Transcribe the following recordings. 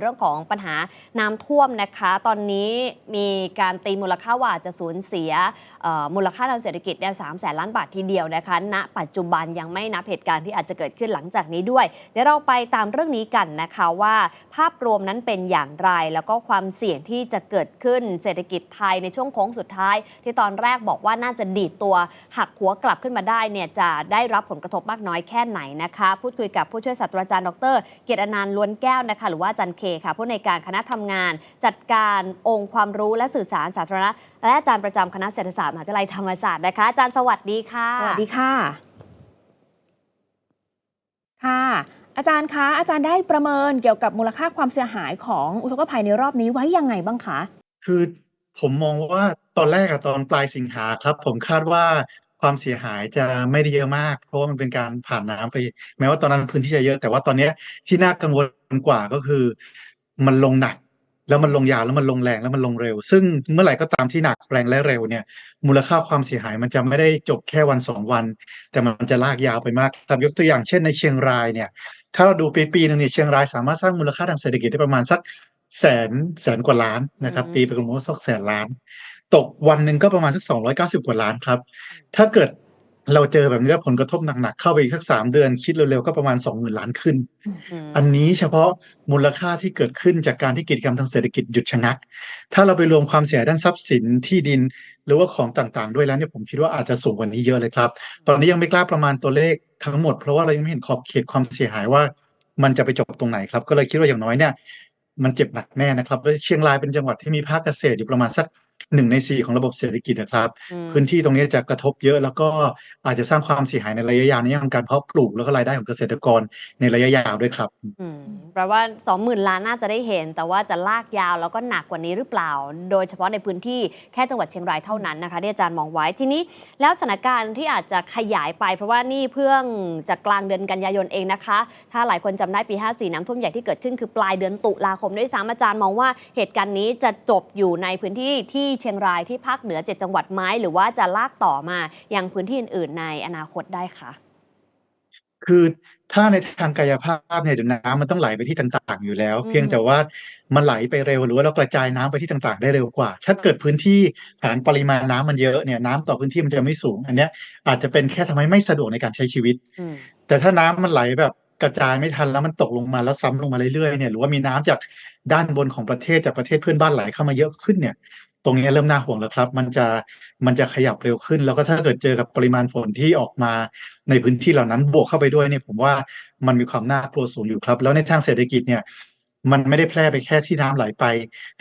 เรื่องของปัญหาน้ำท่วมนะคะ ตอนนี้มีการตีมูลค่าว่าจะสูญเสียมูลค่าทางเศรษฐกิจเนี่ยสามแสนล้านบาททีเดียวนะคะณปัจจุบันยังไม่นับเหตุการณ์ที่อาจจะเกิดขึ้นหลังจากนี้ด้วย เดี๋ยวเราไปตามเรื่องนี้กันนะคะว่า ภาพรวมนั้นเป็นอย่างไร แล้วก็ความเสี่ยงที่จะเกิดขึ้นเศรษฐกิจไทยในช่วงโค้งสุดท้าย ที่ตอนแรกบอกว่าน่าจะดีดตัวหักหัวกลับขึ้นมาได้เนี่ยจะได้รับผลกระทบมากน้อยแค่ไหนนะคะ พูดคุยกับผู้ช่วยศาสตราจารย์ดร เกียรติอนันต์ล้วนแก้วนะคะหรือว่าอาจันเคค่ะผู้ในวยการคณะทำงาน จัดการองค์ความรู้และสื่อสารสาธารณะและอาจารย์ประจำคณะเศรษฐศาสตร์มหาวิทยาลัยธรรมศาสตร์นะคะอาจารย์สวัสดีค่ะ สวัสดีค่ะ ค่ะ อาจารย์คะอาจารย์ได้ประเมินเกี่ยวกับมูลค่าความเสียหายของอุทกภัยในรอบนี้ไว้ยังไงบ้างคะ คือผมมองว่าตอนแรกอะตอนปลายสิงหาครับ ผมคาดว่า ความเสียหายจะไม่ได้เยอะมาก เพราะว่ามันเป็นการผ่านน้ำไป แม้ว่าตอนนั้นพื้นที่จะเยอะ แต่ว่าตอนเนี้ยที่น่ากังวลกว่าก็คือ มันลงหนัก แล้วมันลงยาวแล้วมันลงแรงแล้วมันลงเร็ว ซึ่งเมื่อไหร่ก็ตามที่หนักแรงและเร็วเนี่ย มูลค่าความเสียหายมันจะไม่ได้จบแค่วันสองวัน แต่มันจะลากยาวไปมากครับยกตัวอย่างเช่นในเชียงรายเนี่ยถ้าเราดูปีปีหนึงเนี่ยเชียงรายสามารถสร้างมูลค่าทางเศรษฐกิจได้ประมาณสัก แสนแสนกว่าล้านนะครับอืมตีไปกลมๆว่าสักแสนล้าน ตกวันหนึ่งก็ประมาณสักสองร้อยเก้าสิบกว่าล้านครับ ถ้าเกิดเราเจอแบบนี้แล้วผลกระทบหนักๆเข้าไปอีกสักสามเดือนคิดเร็วๆก็ประมาณสองหมื่นล้านขึ้นอืมอันนี้เฉพาะมูลค่าที่เกิดขึ้นจากการที่กิจกรรมทางเศรษฐกิจหยุดชะงัก ถ้าเราไปรวมความเสียหายด้านทรัพย์สินที่ดิน หรือว่าของต่างๆ ด้วยแล้วเนี่ยผมคิดว่าอาจจะสูงกว่านี้เยอะเลยครับ ตอนนี้ยังไม่กล้าประมาณตัวเลขทั้งหมดเพราะว่าเรายังไม่เห็นขอบเขตความเสียหายว่ามันจะไปจบตรงไหนครับ ก็เลยคิดว่าอย่างน้อยเนี่ย มันเจ็บหนักแน่นะครับแล้วเชียงรายเป็นจังหวัดที่มีภาคเกษตรอยู่ประมาณสัก หนึ่งในสี่ของระบบเศรษฐกิจนะครับอืมพื้นที่ตรงนี้จะกระทบเยอะ แล้วก็อาจจะสร้างความเสียหายในระยะยาวในเรื่องของการเพาะปลูกแล้วก็รายได้ของเกษตรกรในระยะยาวด้วยครับอืมแปลว่า 20,000 ล้านน่าจะได้เห็น แต่ว่าจะลากยาวแล้วก็หนักกว่านี้หรือเปล่า โดยเฉพาะในพื้นที่แค่จังหวัดเชียงรายเท่านั้นนะคะที่อาจารย์มองไว้ทีนี้แล้วสถานการณ์ที่อาจจะขยายไป เพราะว่านี่เพิ่งจากกลางเดือนกันยายนเองนะคะ ถ้าหลายคนจำได้ปี 54 น้ำท่วมใหญ่ที่เกิดขึ้นคือปลายเดือนตุลาคมด้วยซ้ำอาจารย์มองว่าเหตุการณ์นี้จะจบอยู่ในพื้นที่ที่เชียงรายที่ภาคเหนือ 7 จังหวัดไหม้หรือว่าจะลากต่อมายังพื้นที่อื่น ๆ ในอนาคตได้คะคือถ้าในทางกายภาพเนี่ยเดี๋ยวน้ำมันต้องไหลไปที่ต่าง ๆ อยู่แล้วอืมเพียงแต่ว่ามันไหลไปเร็วหรือว่าเรากระจายน้ำไปที่ต่าง ๆ ได้เร็วกว่า ถ้าเกิดพื้นที่ฐานปริมาณน้ำมันเยอะเนี่ยน้ำต่อพื้นที่มันจะไม่สูง อันเนี้ยอาจจะเป็นแค่ทำให้ไม่สะดวกในการใช้ชีวิตอืมแต่ถ้าน้ำมันไหลแบบกระจายไม่ทันแล้วมันตกลงมาแล้วซ้ำลงมาเรื่อยๆเนี่ยหรือว่ามีน้ำจากด้านบนของประเทศจากประเทศเพื่อนบ้านไหลเข้ามาเยอะขึ้นเนี่ย ตรงนี้เริ่มน่าห่วงแล้วครับ มันจะมันจะขยับเร็วขึ้น แล้วก็ถ้าเกิดเจอกับปริมาณฝนที่ออกมาในพื้นที่เหล่านั้นบวกเข้าไปด้วยเนี่ยผมว่ามันมีความน่ากลัวสูงอยู่ครับ แล้วในทางเศรษฐกิจเนี่ยมันไม่ได้แพร่ไปแค่ที่น้ำไหลไป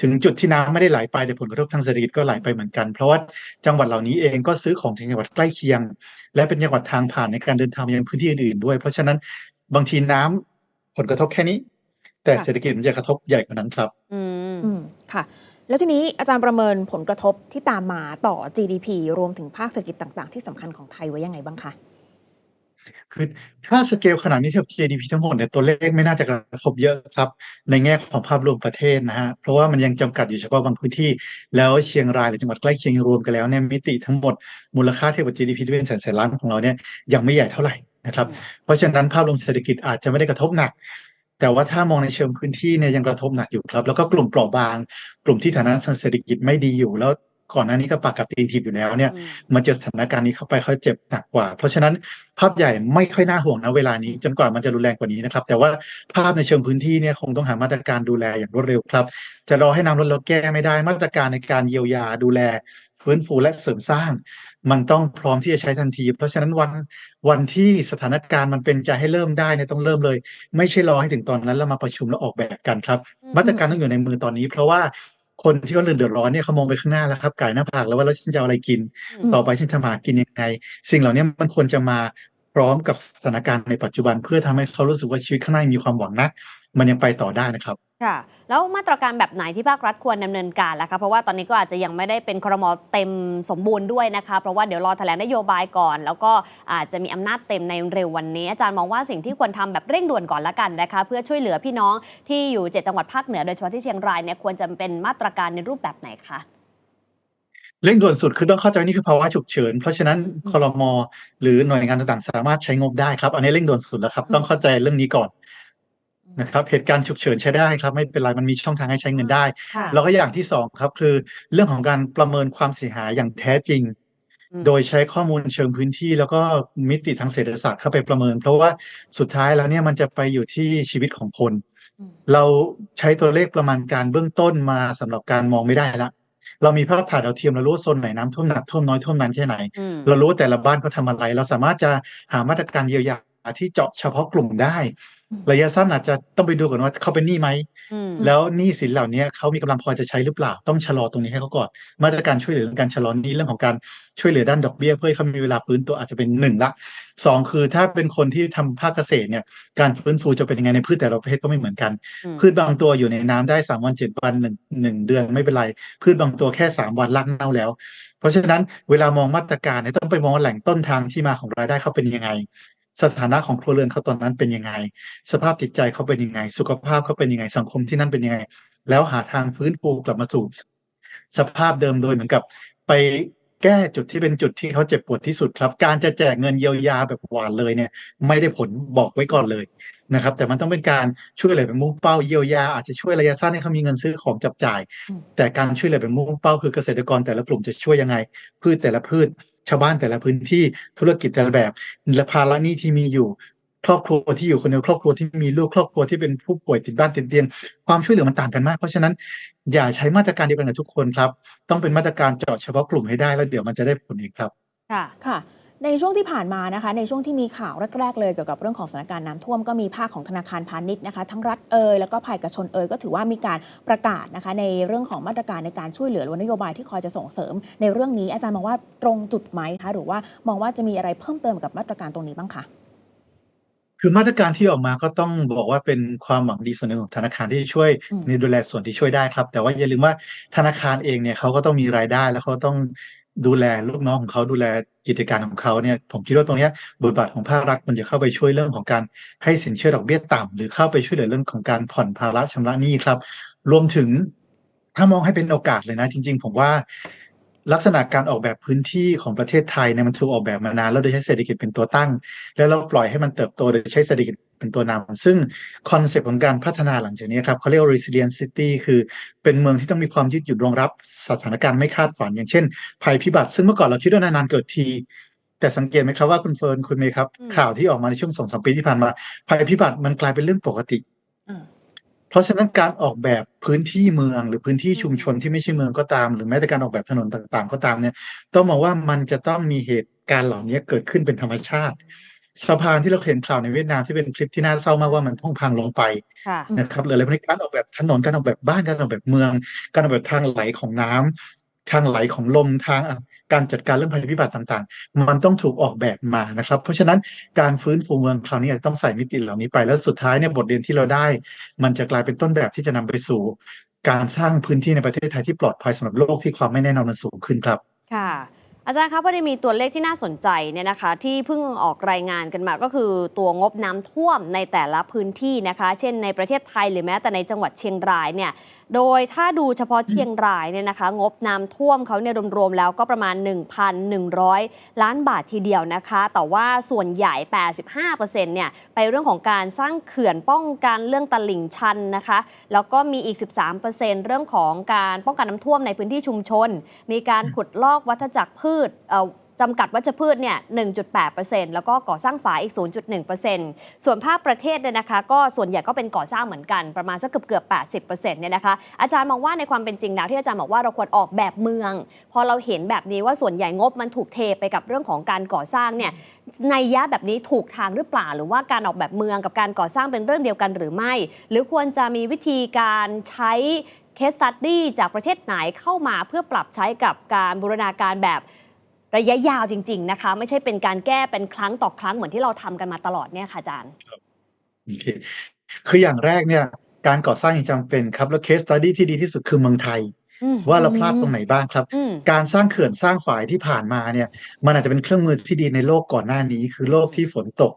ถึงจุดที่น้ำไม่ได้ไหลไปแต่ผลกระทบทางเศรษฐกิจก็ไหลไปเหมือนกัน เพราะว่าจังหวัดเหล่านี้เองก็ซื้อของจากจังหวัดใกล้เคียง และเป็นจังหวัดทางผ่านในการเดินทางไปยังพื้นที่อื่นๆด้วย เพราะฉะนั้นบางทีน้ำผลกระทบแค่นี้ แต่เศรษฐกิจมันจะกระทบใหญ่กว่านั้นครับ อืมค่ะ แล้วทีนี้อาจารย์ประเมินผลกระทบที่ตามมาต่อ GDP รวมถึงภาคเศรษฐกิจต่างๆ ที่สำคัญของไทยไว้ยังไงบ้างคะคือถ้าสเกลขนาดนี้เทียบ GDP ทั้งหมดเนี่ยตัวเลขไม่น่าจะกระทบเยอะครับ ในแง่ของภาพรวมประเทศนะฮะเพราะว่ามันยังจำกัดอยู่เฉพาะบางพื้นที่ แล้วเชียงรายหรือจังหวัดใกล้เคียงรวมกันแล้วเนี่ยมิติทั้งหมดมูลค่าเทียบกับ GDP ที่เป็นแสนแสนล้านของเราเนี่ยยังไม่ใหญ่เท่าไหร่นะครับเพราะฉะนั้นภาพรวมเศรษฐกิจอาจจะไม่ได้กระทบหนัก แต่ว่าถ้ามองในเชิงพื้นที่เนี่ยยังกระทบหนักอยู่ครับ แล้วก็กลุ่มเปราะบาง กลุ่มที่ฐานะทางเศรษฐกิจไม่ดีอยู่แล้ว ก่อนหน้านี้ก็ปากกัดตีนถีบอยู่แล้วเนี่ยอืมมาเจอสถานการณ์นี้เข้าไปเขาเจ็บหนักกว่า เพราะฉะนั้นภาพใหญ่ไม่ค่อยน่าห่วงนะเวลานี้ จนกว่ามันจะรุนแรงกว่านี้นะครับ แต่ว่าภาพในเชิงพื้นที่เนี่ยคงต้องหามาตรการดูแลอย่างรวดเร็วครับ จะรอให้น้ำลดแล้วแก้ไม่ได้มาตรการในการเยียวยาดูแลฟื้นฟูและเสริมสร้าง มันต้องพร้อมที่จะใช้ทันที เพราะฉะนั้นวันวันที่สถานการณ์มันเป็นใจให้เริ่มได้เนี่ยต้องเริ่มเลย ไม่ใช่รอให้ถึงตอนนั้นแล้วมาประชุมแล้วออกแบบกันครับอืมมาตรการต้องอยู่ในมือตอนนี้ เพราะว่า คนที่เขาเดือดร้อนเนี่ยเขามองไปข้างหน้าแล้วครับไก่หน้าผากแล้วว่าแล้วฉันจะเอาอะไรกินอืมต่อไปฉันทำหากินยังไง สิ่งเหล่านี้มันควรจะมาพร้อมกับสถานการณ์ในปัจจุบัน เพื่อทำให้เขารู้สึกว่าชีวิตข้างหน้ามีความหวังนะ มันยังไปต่อได้นะครับ ค่ะ แล้วมาตรการแบบไหนที่ภาครัฐควรดำเนินการล่ะคะเพราะว่าตอนนี้ก็อาจจะยังไม่ได้เป็นครมเต็มสมบูรณ์ด้วยนะคะ เพราะว่าเดี๋ยวรอแถลงนโยบายก่อน แล้วก็อาจจะมีอำนาจเต็มในเร็ววันนี้ อาจารย์มองว่าสิ่งที่ควรทำแบบเร่งด่วนก่อนละกันนะคะ เพื่อช่วยเหลือพี่น้องที่อยู่เจ็ดจังหวัดภาคเหนือโดยเฉพาะที่เชียงรายเนี่ยควรจะเป็นมาตรการในรูปแบบไหนคะเร่งด่วนสุดคือต้องเข้าใจว่านี่คือภาวะฉุกเฉิน เพราะฉะนั้นอืมครมหรือหน่วยงานต่างๆ สามารถใช้งบได้ครับ อันนี้เร่งด่วนสุดแล้วครับ ต้องเข้าใจเรื่องนี้ก่อน นะครับเหตุการณ์ฉุกเฉินใช้ได้ครับ ไม่เป็นไรมันมีช่องทางให้ใช้เงินได้ ค่ะ แล้วก็อย่างที่สองครับคือเรื่องของการประเมินความเสียหายอย่างแท้จริง อืม โดยใช้ข้อมูลเชิงพื้นที่ แล้วก็มิติทางเศรษฐศาสตร์เข้าไปประเมิน เพราะว่าสุดท้ายแล้วเนี่ยมันจะไปอยู่ที่ชีวิตของคน อืมเราใช้ตัวเลขประมาณการเบื้องต้นมาสำหรับการมองไม่ได้ละเรามีภาพถ่ายดาวเทียมเรารู้ว่าโซนไหนน้ำท่วมหนักท่วมน้อยท่วมนานแค่ไหน อืมเรารู้ว่าแต่ละบ้านเขาทำอะไร เราสามารถจะหามาตรการเยียวยาที่เจาะเฉพาะกลุ่มได้อืม ระยะสั้นอาจจะต้องไปดูก่อนว่าเขาเป็นหนี้ไหมอืมแล้วหนี้สินเหล่านี้เขามีกำลังพอจะใช้หรือเปล่า ต้องชะลอตรงนี้ให้เขาก่อน มาตรการช่วยเหลือเรื่องการชะลอหนี้เรื่องของการช่วยเหลือด้านดอกเบี้ย เพื่อให้เขามีเวลาฟื้นตัวอาจจะเป็นหนึ่งละสองคือถ้าเป็นคนที่ทำภาคเกษตรเนี่ยการฟื้นฟูจะเป็นยังไงในพืชแต่ละประเภทก็ไม่เหมือนกันอืมพืชบางตัวอยู่ในน้ำได้สามวันเจ็ดวันหนึ่งหนึ่งเดือนไม่เป็นไร พืชบางตัวแค่สามวันรากเน่าแล้ว เพราะฉะนั้นเวลามองมาตรการเนี่ยต้องไปมองว่าแหล่งต้นทางที่มาของรายได้เขาเป็นยังไง สถานะของครัวเรือนเขาตอนนั้นเป็นยังไง สภาพจิตใจเขาเป็นยังไง สุขภาพเขาเป็นยังไงสังคมที่นั่นเป็นยังไง แล้วหาทางฟื้นฟูกลับมาสู่ สภาพเดิมโดยเหมือนกับ ไปแก้จุดที่เป็นจุดที่เขาเจ็บปวดที่สุดครับ การจะแจกเงินเยียวยาแบบหวานเลยเนี่ยไม่ได้ผลบอกไว้ก่อนเลยนะครับ แต่มันต้องเป็นการช่วยเหลือเป็นมุ่งเป้าเยียวยาอาจจะช่วยระยะสั้นให้เขามีเงินซื้อของจับจ่าย แต่การช่วยเหลือเป็นมุ่งเป้าคือเกษตรกรแต่ละกลุ่มจะช่วยยังไง พืชแต่ละพืช ชาวบ้านแต่ละพื้นที่ธุรกิจแต่ละแบบและภาระหนี้ที่มีอยู่ครอบครัวที่อยู่คนเดียวครอบครัวที่มีลูกครอบครัวที่เป็นผู้ป่วยติดบ้านติดเตียง ความช่วยเหลือมันต่างกันมาก เพราะฉะนั้นอย่าใช้มาตรการเดียวกันกับทุกคนครับ ต้องเป็นมาตรการเจาะเฉพาะกลุ่มให้ได้แล้วเดี๋ยวมันจะได้ผลเองครับ ค่ะค่ะ ในช่วงที่ผ่านมานะคะ ในช่วงที่มีข่าวแรกๆเลยเกี่ยวกับเรื่องของสถานการณ์น้ำท่วมก็มีภาคของธนาคารพาณิชย์นะคะ ทั้งรัฐเอยแล้วก็ภาคเอกชนเอยก็ถือว่ามีการประกาศนะคะ ในเรื่องของมาตรการในการช่วยเหลือหรือนโยบายที่คอยจะส่งเสริม ในเรื่องนี้อาจารย์มองว่าตรงจุดไหมคะหรือว่ามองว่าจะมีอะไรเพิ่มเติมกับมาตรการตรงนี้บ้างคะคือมาตรการที่ออกมาก็ต้องบอกว่าเป็นความหวังดีส่วนหนึ่งของธนาคารที่ช่วยในดูแลส่วนที่ช่วยได้ครับ แต่ว่าอย่าลืมว่าธนาคารเองเนี่ยเขาก็ต้องมีรายได้แล้วเขาต้อง ดูแลลูกน้องของเขาดูแลกิจการของเขาเนี่ยผมคิดว่าตรงนี้บทบาทของภาครัฐมันจะเข้าไปช่วยเรื่องของการให้สินเชื่อดอกเบี้ยต่ำหรือเข้าไปช่วยเหลือเรื่องของการผ่อนภาระชำระหนี้ครับ รวมถึงถ้ามองให้เป็นโอกาสเลยนะ จริง ๆ ผมว่าลักษณะการออกแบบพื้นที่ของประเทศไทยเนี่ยมันถูกออกแบบมานานแล้วโดยใช้เศรษฐกิจเป็นตัวตั้ง แล้วเราปล่อยให้มันเติบโตโดยใช้เศรษฐกิจ เป็นตัวนำซึ่งคอนเซปต์ของการพัฒนาหลังจากนี้ครับเขาเรียกว่า resilient city คือเป็นเมืองที่ต้องมีความยืดหยุ่นรองรับสถานการณ์ไม่คาดฝัน อย่างเช่น ภัยพิบัติ ซึ่งเมื่อก่อนเราคิดว่านานๆเกิดที แต่สังเกตไหมครับว่าคุณเฟิร์นคุณเมย์ครับอืมข่าวที่ออกมาในช่วงสองสามปีที่ผ่านมาภัยพิบัติมันกลายเป็นเรื่องปกติอืมเพราะฉะนั้นการออกแบบพื้นที่เมืองหรือพื้นที่ชุมชนที่ไม่ใช่เมืองก็ตาม หรือแม้แต่การออกแบบถนนต่างๆ ก็ตามเนี่ย ต้องมองว่ามันจะต้องมีเหตุการณ์เหล่านี้เกิดขึ้นเป็นธรรมชาติ สะพานที่เราเห็นข่าวในเวียดนามที่เป็นคลิปที่น่าเศร้ามากว่ามันต้องพังลงไปค่ะนะครับหรืออะไรพวกนี้การออกแบบถนนการออกแบบบ้านการออกแบบเมือง การออกแบบทางไหลของน้ำทางไหลของลมทางอะการจัดการเรื่องภัยพิบัติต่างๆ มันต้องถูกออกแบบมานะครับ เพราะฉะนั้นการฟื้นฟูเมืองคราวนี้อาจจะต้องใส่มิติเหล่านี้ไปแล้วสุดท้ายเนี่ยบทเรียนที่เราได้ มันจะกลายเป็นต้นแบบที่จะนำไปสู่ การสร้างพื้นที่ในประเทศไทยที่ปลอดภัยสำหรับโลกที่ความไม่แน่นอนมันสูงขึ้นครับ ค่ะ อาจารย์ครับพอได้มีตัวเลขที่น่าสนใจเนี่ยนะคะ ที่เพิ่งออกรายงานกันมาก็คือตัวงบน้ำท่วมในแต่ละพื้นที่นะคะ เช่นในประเทศไทยหรือแม้แต่ในจังหวัดเชียงรายเนี่ย โดยถ้าดูเฉพาะเชียงรายเนี่ยนะคะ งบน้ำท่วมเขาเนี่ยรวมๆแล้วก็ประมาณ 1,100 ล้านบาททีเดียวนะคะ แต่ว่าส่วนใหญ่ 85%เนี่ยไปเรื่องของการสร้างเขื่อนป้องกันเรื่องตลิ่งชันนะคะ แล้วก็มีอีก 13%เรื่องของการป้องกันน้ำท่วมในพื้นที่ชุมชน มีการขุดลอกวัฏจักรพืช จำกัดวัชพืชเนี่ย 1.8%แล้วก็ก่อสร้างฝายอีก 0.1%ส่วนภาคประเทศเนี่ยนะคะ ก็ส่วนใหญ่ก็เป็นก่อสร้างเหมือนกันประมาณสักเกือบเกือบ80%เนี่ยนะคะ อาจารย์มองว่าในความเป็นจริงแล้วที่อาจารย์บอกว่าเราควรออกแบบเมือง พอเราเห็นแบบนี้ว่าส่วนใหญ่งบมันถูกเทไปกับเรื่องของการก่อสร้างเนี่ยในยยะแบบนี้ถูกทางหรือเปล่า หรือว่าการออกแบบเมืองกับการก่อสร้างเป็นเรื่องเดียวกันหรือไม่ หรือควรจะมีวิธีการใช้เคสตัดดี้จากประเทศไหนเข้ามาเพื่อปรับใช้กับการบูรณาการแบบ ระยะยาวจริง ๆ นะคะ ไม่ใช่เป็นการแก้เป็นครั้งต่อครั้งเหมือนที่เราทำกันมาตลอดเนี่ยค่ะอาจารย์โอเคคืออย่างแรกเนี่ย การก่อสร้างยังจำเป็นครับ แล้วเคสตัดดี้ที่ดีที่สุดคือเมืองไทยอืมว่าเราพลาดตรงไหนบ้างครับอืมการสร้างเขื่อนสร้างฝายที่ผ่านมาเนี่ย มันอาจจะเป็นเครื่องมือที่ดีในโลกก่อนหน้านี้ คือโลกที่ฝนตก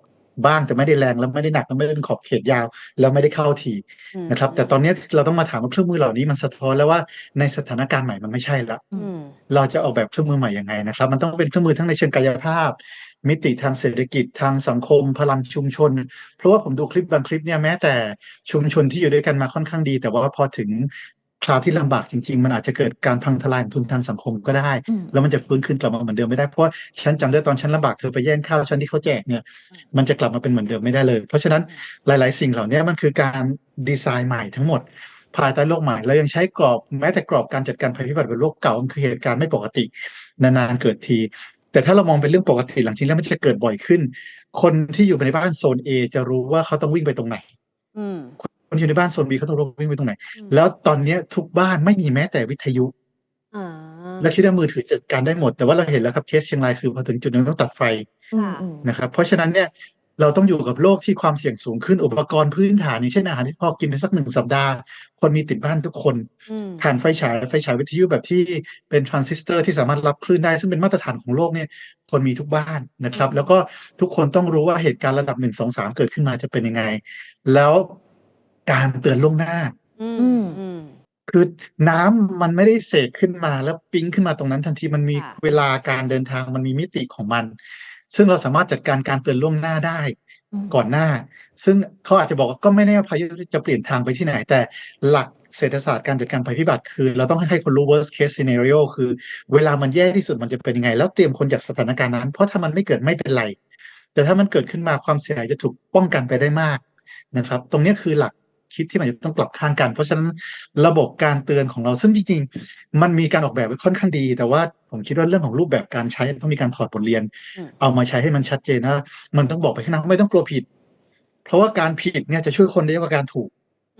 บ้างแต่ไม่ได้แรงแล้วไม่ได้หนักแล้วไม่ได้เป็นขอบเขตยาว แล้วไม่ได้เข้าทีอืมนะครับ แต่ตอนนี้เราต้องมาถามว่าเครื่องมือเหล่านี้มันสะท้อนแล้วว่าในสถานการณ์ใหม่มันไม่ใช่ละอืมเราจะออกแบบเครื่องมือใหม่ยังไงนะครับ มันต้องเป็นเครื่องมือทั้งในเชิงกายภาพ มิติทางเศรษฐกิจทางสังคม พลังชุมชน เพราะว่าผมดูคลิปบางคลิปเนี่ยแม้แต่ชุมชนที่อยู่ด้วยกันมาค่อนข้างดี แต่ว่าพอถึง คราวที่ลำบากจริง ๆ มันอาจจะเกิดการพังทลายของทุนทางสังคมก็ได้อืมแล้วมันจะฟื้นคืนกลับมาเหมือนเดิมไม่ได้ เพราะว่าฉันจำได้ตอนฉันลำบากเธอไปแย่งข้าวฉันที่เขาแจกเนี่ย มันจะกลับมาเป็นเหมือนเดิมไม่ได้เลย เพราะฉะนั้นหลาย ๆ สิ่งเหล่านี้มันคือการดีไซน์ใหม่ทั้งหมดภายใต้โลกใหม่เรายังใช้กรอบแม้แต่กรอบการจัดการภัยพิบัติบนโลกเก่ามันคือเหตุการณ์ไม่ปกติ นานๆเกิดที แต่ถ้าเรามองเป็นเรื่องปกติหลังจริงแล้วมันจะเกิดบ่อยขึ้น คนที่อยู่ในบ้านโซน A จะรู้ว่าเขาต้องวิ่งไปตรงไหนอืม คนที่อยู่ในบ้านโซน B เขาต้องรู้ว่าวิ่งไปตรงไหนอืมแล้วตอนเนี้ยทุกบ้านไม่มีแม้แต่วิทยุอ่าและคิดว่ามือถือจัดการได้หมด แต่ว่าเราเห็นแล้วครับเคสเชียงรายคือพอถึงจุดหนึงต้องตัดไฟอืมอืมนะครับ เพราะฉะนั้นเนี่ยเราต้องอยู่กับโลกที่ความเสี่ยงสูงขึ้นอุปกรณ์พื้นฐานอย่างเช่นอาหารที่พอกินไปสักหนึ่งสัปดาห์ คนมีติดบ้านทุกคนอืมผ่านไฟฉายไฟฉายวิทยุแบบที่เป็นทรานซิสเตอร์ที่สามารถรับคลื่นได้ ซึ่งเป็นมาตรฐานของโลกเนี่ยคนมีทุกบ้านนะครับอืมแล้วก็ทุกคนต้องรู้ว่าเหตุการณ์ระดับหนึ่งสองสามเกิดขึ้นมาจะเป็นยังไง แล้ว การเตือนล่วงหน้า อือืมมอืม คือน้ำมันไม่ได้เสกขึ้นมาแล้วปิ๊งขึ้นมาตรงนั้นทันทีมันมีค่ะ เวลาการเดินทางมันมีมิติของมัน ซึ่งเราสามารถจัดการการเตือนล่วงหน้าได้อืมก่อนหน้า ซึ่งเขาอาจจะบอกว่าก็ไม่แน่ว่าพายุจะเปลี่ยนทางไปที่ไหน แต่หลักเศรษฐศาสตร์การจัดการภัยพิบัติคือ เราต้องให้คนรู้ worst case scenario คือ เวลามันแย่ที่สุดมันจะเป็นยังไง แล้วเตรียมคนจากสถานการณ์นั้น เพราะถ้ามันไม่เกิดไม่เป็นไร แต่ถ้ามันเกิดขึ้นมาความเสียหายจะถูกป้องกันไปได้มากนะครับ ตรงเนี้ยคือหลัก คิดที่มันจะต้องปรับข้างกัน เพราะฉะนั้นระบบการเตือนของเราซึ่งจริงๆ มันมีการออกแบบไว้ค่อนข้างดี แต่ว่าผมคิดว่าเรื่องของรูปแบบการใช้ต้องมีการถอดบทเรียนอืมเอามาใช้ให้มันชัดเจนว่ามันต้องบอกไปข้างหน้าว่าไม่ต้องกลัวผิด เพราะว่าการผิดเนี่ยจะช่วยคนได้เยอะกว่าการถูก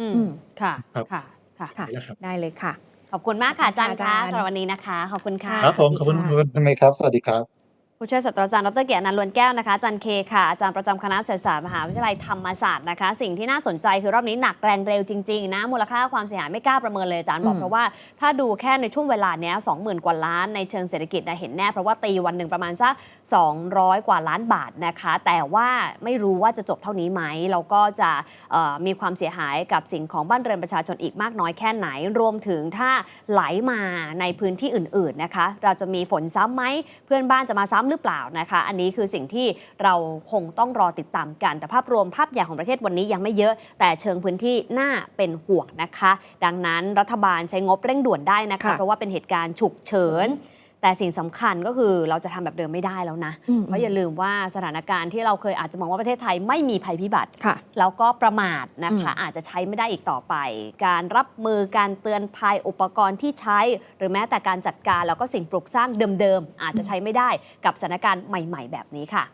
อืมอืมค่ะครับค่ะค่ะค่ะนี่แหละครับได้เลยค่ะ ขอบคุณมากค่ะอาจารย์ขอบคุณค่ะคะอาจารย์สำหรับวันนี้นะคะ ขอบคุณค่ะครับผมขอบคุณสวัสดีคุค่ะณทำไมครับ สวัสดีครับ ผู้ช่วยศาสตราจารย์ดรเกียรตินันต์ลวนแก้วนะคะอาจารย์เคค่ะอาจารย์ประจำคณะเศรษฐศาสตร์มหาวิทยาลัยธรรมศาสตร์นะคะ สิ่งที่น่าสนใจคือรอบนี้หนักแรงเร็วจริงๆนะมูลค่าความเสียหายไม่กล้าประเมินเลยอาจารย์บอกเพราะว่าถ้าดูแค่ในช่วงเวลาเนี้ย20,000กว่าล้านในเชิงเศรษฐกิจนะเห็นแน่ เพราะว่าตีวันหนึ่งประมาณสัก200 กว่าล้านบาทนะคะ แต่ว่าไม่รู้ว่าจะจบเท่านี้ไหมแล้วก็จะมีความเสียหายกับสิ่งของบ้านเรือนประชาชนอีกมากน้อยแค่ไหน รวมถึงถ้าไหลมาในพื้นที่อื่น ๆนะคะ เราจะมีฝนซ้ำไหมเพื่อนบ้านจะมาซ้ำหรือเปล่านะคะ อันนี้คือสิ่งที่เราคงต้องรอติดตามกัน แต่ภาพรวมภาพใหญ่ของประเทศวันนี้ยังไม่เยอะ แต่เชิงพื้นที่น่าเป็นห่วงนะคะ ดังนั้นรัฐบาลใช้งบเร่งด่วนได้นะคะค่ะเพราะว่าเป็นเหตุการณ์ฉุกเฉิน แต่สิ่งสำคัญก็คือเราจะทำแบบเดิมไม่ได้แล้วนะอืมเพราะอย่าลืมว่าสถานการณ์ที่เราเคยอาจจะมองว่าประเทศไทยไม่มีภัยพิบัติค่ะแล้วก็ประมาทนะคะอืมอาจจะใช้ไม่ได้อีกต่อไป การรับมือการเตือนภัยอุปกรณ์ที่ใช้ หรือแม้แต่การจัดการแล้วก็สิ่งปลูกสร้างเดิมๆอาจจะใช้ไม่ได้กับสถานการณ์ใหม่ ๆ แบบนี้ค่ะ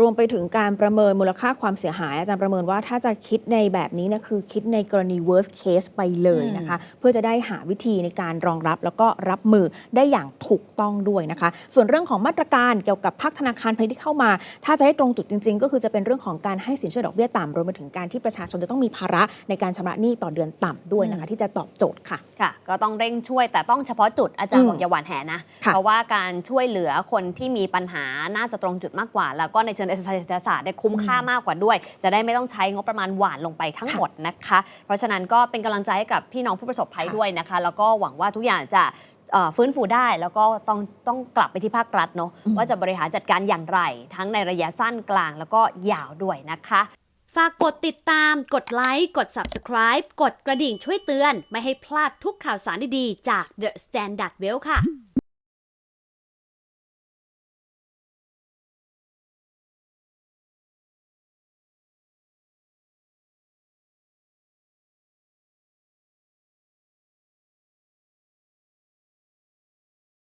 รวมไปถึงการประเมินมูลค่าความเสียหาย อาจารย์ประเมินว่าถ้าจะคิดในแบบนี้นะคือคิดในกรณี worst case ไปเลยนะคะ เพื่อจะได้หาวิธีในการรองรับแล้วก็รับมือได้อย่างถูกต้องด้วยนะคะ ส่วนเรื่องของมาตรการเกี่ยวกับภาคธนาคารพาณิชย์ที่เข้ามา ถ้าจะได้ตรงจุดจริง ๆ ก็คือจะเป็นเรื่องของการให้สินเชื่อดอกเบี้ยต่ำรวมไปถึงการที่ประชาชนจะต้องมีภาระในการชำระหนี้ต่อเดือนต่ำด้วยนะคะ ที่จะตอบโจทย์ค่ะค่ะ ก็ต้องเร่งช่วยแต่ต้องเฉพาะจุดอาจารย์อืมบอกอย่าหวานแหนะค่ะเพราะว่าการช่วยเหลือคนที่มีปัญหาน่าจะตรงจุดมากกว่า แล้วก็ในเชิงเศรษฐศาสตร์ได้คุ้มค่ามากกว่าด้วย จะได้ไม่ต้องใช้งบประมาณหวานลงไปทั้งหมดนะคะ เพราะฉะนั้นก็เป็นกำลังใจให้กับพี่น้องผู้ประสบภัยค่ะด้วยนะคะ แล้วก็หวังว่าทุกอย่างจะเอ่อ ฟื้นฟูได้แล้วก็ต้องต้องกลับไปที่ภาครัฐเนาะว่าจะบริหารจัดการอย่างไร ทั้งในระยะสั้นกลางแล้วก็ยาวด้วยนะคะ ฝากกดติดตาม กดไลค์กด Subscribe กดกระดิ่งช่วยเตือน ไม่ให้พลาดทุกข่าวสารดีๆ จาก The Standard Well ค่ะ